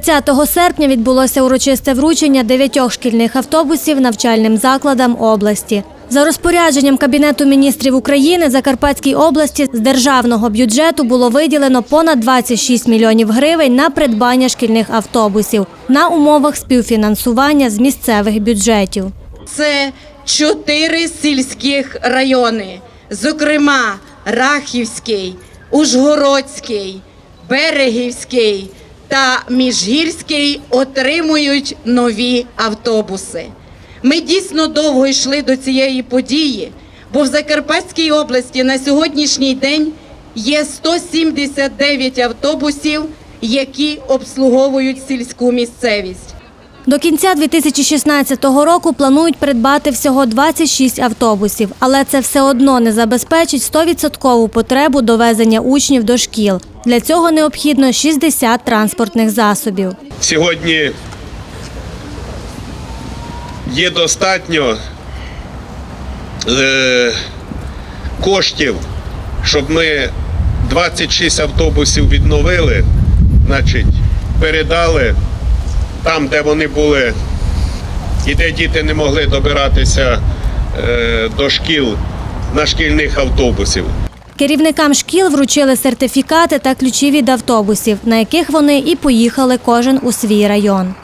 30 серпня відбулося урочисте вручення дев'ятьох шкільних автобусів навчальним закладам області. За розпорядженням Кабінету міністрів України Закарпатській області з державного бюджету було виділено понад 26 мільйонів гривень на придбання шкільних автобусів на умовах співфінансування з місцевих бюджетів. Це чотири сільських райони, зокрема Рахівський, Ужгородський, Берегівський та Міжгірський отримують нові автобуси. Ми дійсно довго йшли до цієї події, бо в Закарпатській області на сьогоднішній день є 179 автобусів, які обслуговують сільську місцевість. До кінця 2016 року планують придбати всього 26 автобусів, але це все одно не забезпечить 100% потребу довезення учнів до шкіл. Для цього необхідно 60 транспортних засобів. Сьогодні є достатньо е, коштів, щоб ми 26 автобусів відновили, значить, передали там, де вони були, і де діти не могли добиратися е, до шкіл на шкільних автобусів. Керівникам шкіл вручили сертифікати та ключі від автобусів, на яких вони і поїхали кожен у свій район.